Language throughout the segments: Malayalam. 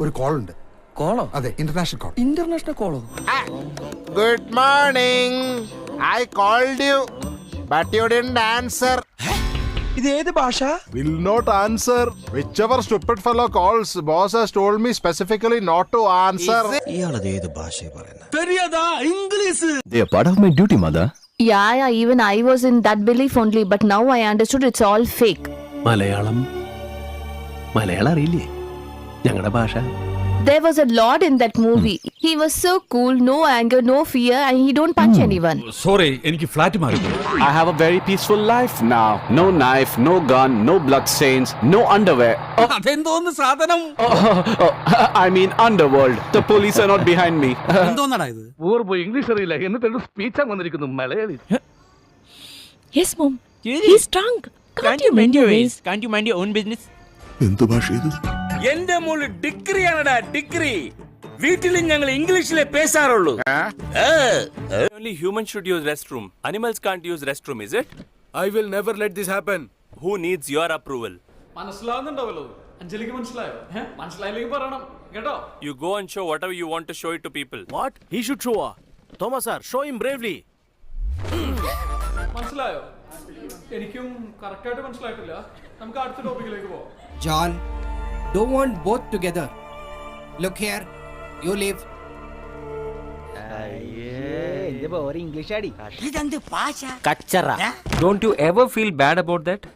ഒരു കോൾ ഉണ്ട് കോളോ? അതെ international call international കോളോ good morning I called you but you didn't answer ഇത് ഏത് ഭാഷ? Will not answer whichever stupid fellow calls boss has told me specifically not to answer ഇയാൾ ഏത് ഭാഷ പറയുന്നത് തെറിയാതാ English they part of my duty mother yeah yeah even I was in that belief only but now I understood it's all fake Malayalam. Malayalam അറിയില്ലേ? ഞങ്ങളുടെ ഭാഷ There was a lord in that movie. He was so cool, no anger, no fear, and he don't punch anyone. Sorry എനിക്ക് ഫ്ലാറ്റ് മാറി I have a very peaceful life now. No knife, no gun, no blood stains, no underwear. Oh, അതെന്തോന്ന് സാധനം oh, I mean underworld. The police are not behind me. എന്തോന്നടാ ഇത് പൂർവ്വ ഇംഗ്ലീഷ് അറിയില്ല എന്നിട്ട് സ്പീച്ച് വന്നിരിക്കുന്നു Malayali Yes, mom. He's drunk. Can't, you mend your ways? Can't you mind your own business? എന്റെ മോൾ ഡിഗ്രി ആണടാ ഡിഗ്രി. വീട്ടിലും ഞങ്ങൾ ഇംഗ്ലീഷിലെ പേശാറുള്ളൂ Only human should use restroom. Animals can't use restroom, is it? I will never let this happen Who needs your approval? മനസ്സിലാവുന്നുണ്ടാവല്ലോ അഞ്ജലിക്ക് മനസ്സിലായോ? മനസ്സിലായില്ലെങ്കിൽ പറയണം. കേട്ടോ? You go and show whatever you want to show it to people. What he should show Thomas sir show him bravely മനസ്സിലായോ? എനിക്കും കറക്റ്റായിട്ട് മനസ്സിലായിട്ടില്ല. നമുക്ക് അടുത്ത ടോപ്പിക്കിലേക്ക് പോവാം. John, don't want both together. Look here, you live. Don't you ever feel bad about that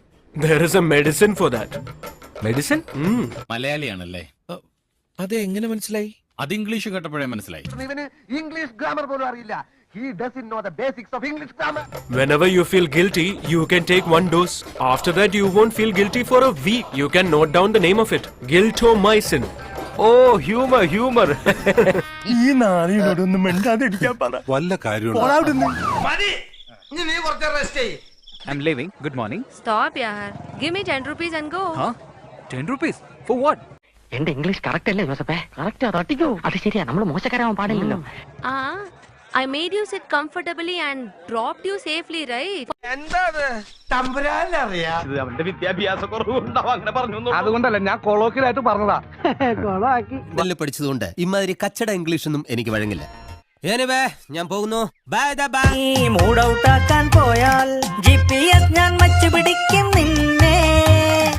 there is a medicine for that medicine മലയാളിയാണല്ലേ? അത് എങ്ങനെ മനസ്സിലായി? അത് ഇംഗ്ലീഷ് കേട്ടപ്പോഴേ മനസ്സിലായി. Whenever you feel guilty, you can take one dose. After that, you won't feel guilty for a week. You can note down the name of it Guiltomycin. Oh, humor, humor. ഈ നാളിനോടൊന്നും മിണ്ടാതിരിക്കാൻ പറ വല്ല കാര്യമുണ്ട് I'm leaving. Good morning. Stop, yaar. Give me 10 rupees and go. Huh? 10 rupees? For what? എന്റെ ഇംഗ്ലീഷ് കറക്റ്റ് അല്ലേ ജോസഫേ കറക്റ്റ് തട്ടിക്കോ അത് ശരിയാ നമ്മൾ മോശക്കാരാവാൻ പാടില്ലല്ലോ Ah, I made you sit comfortably and dropped you safely, right? അതുകൊണ്ടല്ല ഞാൻ കൊളോക്കിലായിട്ട് പറഞ്ഞതാ. നല്ല പഠിച്ചതുകൊണ്ട് ഇമാതിരി കച്ചട ഇംഗ്ലീഷ് ഒന്നും എനിക്ക് വഴങ്ങില്ല. Anyway, ഞാൻ പോകുന്നു. ബൈ ബൈ മൂടൗട്ടാക്കാൻ പോയാൽ ജി പി എസ് ഞാൻ വച്ചു പിടിക്കും